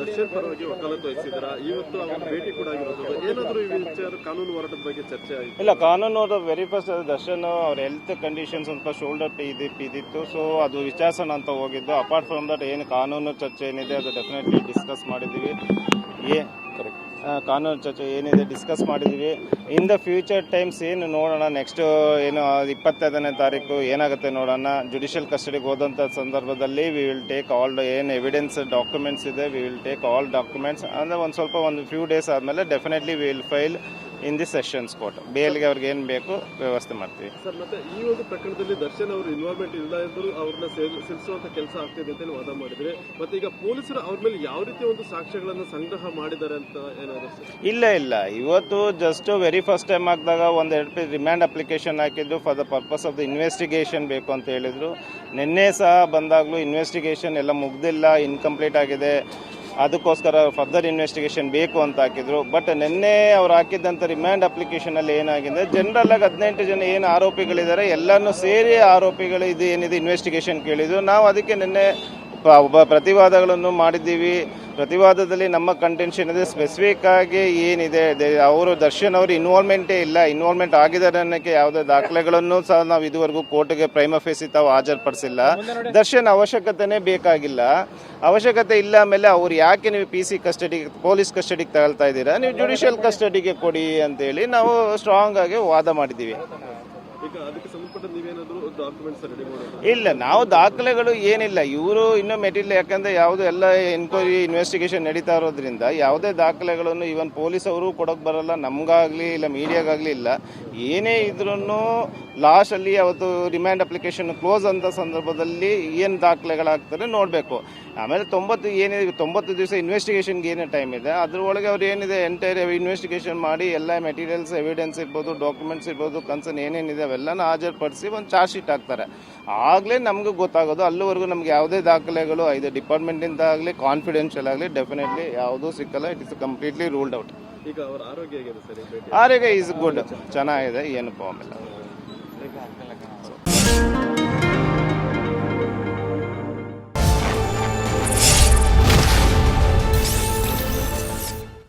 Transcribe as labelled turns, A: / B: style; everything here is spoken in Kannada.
A: ದರ್ಶನ್ ಪರವಾಗಿ ವಕಾಲತ್ತು ವಹಿಸಿದ್ರ ಇವತ್ತು ಅವರ ಭೇಟಿ ಕೂಡ ಆಗಿರೋದು. ಏನಾದರೂ ಈ ವಿಚಾರ ಕಾನೂನು ಹೋರಾಟದ ಬಗ್ಗೆ ಚರ್ಚೆ ಆಯಿತು?
B: ಇಲ್ಲ, ಕಾನೂನು ವೆರಿ ಫಸ್ಟ್ ದರ್ಶನ್ ಅವ್ರ ಹೆಲ್ತ್ ಕಂಡೀಷನ್ ಸ್ವಲ್ಪ ಶೋಲ್ಡರ್ ಇದು ಇದಿತ್ತು ಸೊ ಅದು ವಿಚಾರಿಸೋಣ ಅಂತ ಹೋಗಿದ್ದು. ಅಪಾರ್ಟ್ ಫ್ರಮ್ ದಟ್ ಏನು ಕಾನೂನು ಚರ್ಚೆ ಏನಿದೆ, ಅದು ಡೆಫಿನೆಟ್ಲಿ ಡಿಸ್ಕಸ್ ಮಾಡಿದ್ದೀವಿ. ಏ ಕಾನೂನು ಚರ್ಚೆ ಏನಿದೆ ಡಿಸ್ಕಸ್ ಮಾಡಿದ್ದೀವಿ ಇನ್ ದ ಫ್ಯೂಚರ್ ಟೈಮ್ಸ್ ಏನು ನೋಡೋಣ ನೆಕ್ಸ್ಟ್ ಏನು ಇಪ್ಪತ್ತೈದನೇ ತಾರೀಕು ಏನಾಗುತ್ತೆ ನೋಡೋಣ. ಜುಡಿಷಿಯಲ್ ಕಸ್ಟಡಿಗೆ ಹೋದಂಥ ಸಂದರ್ಭದಲ್ಲಿ ವಿ ವಿಲ್ ಟೇಕ್ ಆಲ್ ಏನು ಎವಿಡೆನ್ಸ್ ಡಾಕ್ಯುಮೆಂಟ್ಸ್ ಇದೆ. We will take all documents ಅಂದರೆ ಒಂದು ಸ್ವಲ್ಪ, ಒಂದು ಫ್ಯೂ ಡೇಸ್ ಆದಮೇಲೆ definitely we will file in the sessions court ಬೇಲ್ಗೆ ಅವ್ರಿಗೆ ಏನು ಬೇಕು ವ್ಯವಸ್ಥೆ ಮಾಡ್ತೀವಿ.
A: ಸರ್ ಮತ್ತೆ ಈ ಒಂದು ಪ್ರಕರಣದಲ್ಲಿ ದರ್ಶನ್ ಅವರು ಇನ್ವಾಲ್ವ್ಮೆಂಟ್ ಇಲ್ಲ ಎಂದರೂ ಅವ್ರನ್ನ ಸಿಲ್ಸುವಂತ ಕೆಲಸ ಆಗ್ತಿದೆ ಅಂತ ವಾದ ಮಾಡಿದ್ರೆ. ಮತ್ತೆ ಈಗ ಪೊಲೀಸರು ಅವ್ರ ಮೇಲೆ ಯಾವ ರೀತಿ ಒಂದು ಸಾಕ್ಷ್ಯಗಳನ್ನು ಸಂಗ್ರಹ ಮಾಡಿದ್ದಾರೆ ಅಂತ ಏನಾದ್ರು
B: ಇಲ್ಲ ಇಲ್ಲ. ಇವತ್ತು ಜಸ್ಟ್ ವೆರಿ ಫಸ್ಟ್ ಟೈಮ್ ಆಗಿದಾಗ ಒಂದು ಎರಡು ರಿಮ್ಯಾಂಡ್ ಅಪ್ಲಿಕೇಶನ್ ಹಾಕಿದ್ದು for the purpose of the investigation ಬೇಕು ಅಂತ ಹೇಳಿದ್ರು. ನಿನ್ನೆ ಸಹ ಬಂದಾಗಲೂ ಇನ್ವೆಸ್ಟಿಗೇಷನ್ ಎಲ್ಲ ಮುಗ್ದಿಲ್ಲ ಇನ್ಕಂಪ್ಲೀಟ್ ಆಗಿದೆ. ಅದಕ್ಕೋಸ್ಕರ ಫರ್ದರ್ ಇನ್ವೆಸ್ಟಿಗೇಷನ್ ಬೇಕು ಅಂತ ಹಾಕಿದ್ರು. ಬಟ್ ನಿನ್ನೆ ಅವ್ರು ಹಾಕಿದ್ದಂಥ ರಿಮ್ಯಾಂಡ್ ಅಪ್ಲಿಕೇಶನಲ್ಲಿ ಏನಾಗಿದೆ? ಜನರಲ್ ಆಗಿ ಹದಿನೆಂಟು ಜನ ಏನು ಆರೋಪಿಗಳಿದ್ದಾರೆ ಎಲ್ಲನೂ ಸೇರಿ ಆರೋಪಿಗಳು ಇದು ಏನಿದೆ ಇನ್ವೆಸ್ಟಿಗೇಷನ್ ಕೇಳಿದ್ರು. ನಾವು ಅದಕ್ಕೆ ನಿನ್ನೆ ಪ್ರತಿವಾದಗಳನ್ನು ಮಾಡಿದ್ದೀವಿ. ಪ್ರತಿವಾದದಲ್ಲಿ ನಮ್ಮ ಕಂಟೆನ್ಷನ್ ಇದೆ ಸ್ಪೆಸಿಫಿಕ್ ಆಗಿ ಏನಿದೆ ಅವರು ದರ್ಶನ್ ಅವರು ಇನ್ವಾಲ್ವ್ಮೆಂಟೇ ಇಲ್ಲ ಇನ್ವಾಲ್ವ್ಮೆಂಟ್ ಆಗಿದ್ದಾರೆ ಅನ್ನೋಕ್ಕೆ ಯಾವುದೇ ದಾಖಲೆಗಳನ್ನು ಸಹ ನಾವು ಇದುವರೆಗೂ ಕೋರ್ಟ್ಗೆ ಪ್ರೈಮ ಫೇಸಿ ತಾವು ಹಾಜರುಪಡಿಸಿಲ್ಲ. ದರ್ಶನ್ ಅವಶ್ಯಕತೆನೇ ಬೇಕಾಗಿಲ್ಲ. ಅವಶ್ಯಕತೆ ಇಲ್ಲ ಮೇಲೆ ಅವ್ರು ಯಾಕೆ ನೀವು ಪಿ ಸಿ ಕಸ್ಟಡಿಗೆ ಪೊಲೀಸ್ ಕಸ್ಟಡಿಗೆ ತಗೊಳ್ತಾ ಇದ್ದೀರಾ? ನೀವು ಜುಡಿಷಿಯಲ್ ಕಸ್ಟಡಿಗೆ ಕೊಡಿ ಅಂತೇಳಿ ನಾವು ಸ್ಟ್ರಾಂಗ್ ಆಗಿ ವಾದ ಮಾಡಿದ್ದೀವಿ. ಇಲ್ಲ, ನಾವು ದಾಖಲೆಗಳು ಏನಿಲ್ಲ. ಇವರು ಇನ್ನೂ ಮೆಟೀರಿಯಲ್, ಯಾಕಂದ್ರೆ ಯಾವುದು ಎಲ್ಲ ಎನ್ಕ್ವೈರಿ ಇನ್ವೆಸ್ಟಿಗೇಷನ್ ನಡೀತಾ ಇರೋದ್ರಿಂದ ಯಾವುದೇ ದಾಖಲೆಗಳನ್ನು ಇವನ್ ಪೊಲೀಸ್ ಅವರು ಕೊಡೋಕೆ ಬರಲ್ಲ, ನಮಗಾಗಲಿ ಇಲ್ಲ ಮೀಡಿಯಾಗಾಗ್ಲಿ ಇಲ್ಲ. ಏನೇ ಇದ್ರೂ ಲಾಸ್ಟಲ್ಲಿ ಅವತ್ತು ರಿಮ್ಯಾಂಡ್ ಅಪ್ಲಿಕೇಶನ್ ಕ್ಲೋಸ್ ಅಂತ ಸಂದರ್ಭದಲ್ಲಿ ಏನು ದಾಖಲೆಗಳಾಗ್ತಾರೆ ನೋಡಬೇಕು. ಆಮೇಲೆ ತೊಂಬತ್ತು ಏನಿದೆ ತೊಂಬತ್ತು ದಿವಸ ಇನ್ವೆಸ್ಟಿಗೇಷನ್ಗೆ ಏನೇ ಟೈಮ್ ಇದೆ ಅದರೊಳಗೆ ಅವ್ರು ಏನಿದೆ ಎಂಟೈರ್ ಇನ್ವೆಸ್ಟಿಗೇಷನ್ ಮಾಡಿ ಎಲ್ಲ ಮೆಟೀರಿಯಲ್ಸ್ ಎವಿಡೆನ್ಸ್ ಇರ್ಬೋದು ಡಾಕ್ಯುಮೆಂಟ್ಸ್ ಇರ್ಬೋದು ಕನ್ಸರ್ನ್ ಏನೇನಿದೆ ಅವೆಲ್ಲನ ಹಾಜರುಪಡಿಸಿ ಒಂದು ಚಾರ್ಜ್ ಶೀಟ್ ಹಾಕ್ತಾರೆ. ಆಗಲೇ ನಮಗೆ ಗೊತ್ತಾಗೋದು ಅಲ್ಲಿವರೆಗೂ ನಮ್ಗೆ ಯಾವುದೇ ದಾಖಲೆಗಳು ಇದು ಡಿಪಾರ್ಟ್ಮೆಂಟಿಂದ ಆಗಲಿ ಕಾನ್ಫಿಡೆನ್ಷಿಯಲ್ ಆಗಲಿ ಡೆಫಿನೆಟ್ಲಿ ಯಾವುದೂ ಸಿಕ್ಕಲ್ಲ it is completely ruled out
A: ಈಗ ಅವರ ಆರೋಗ್ಯ
B: ಆರೋಗ್ಯ ಈಸ್ ಗುಡ್ ಚೆನ್ನಾಗಿದೆ ಏನು ಪ್ರಾಬ್ಲಮ್ ಇಲ್ಲ.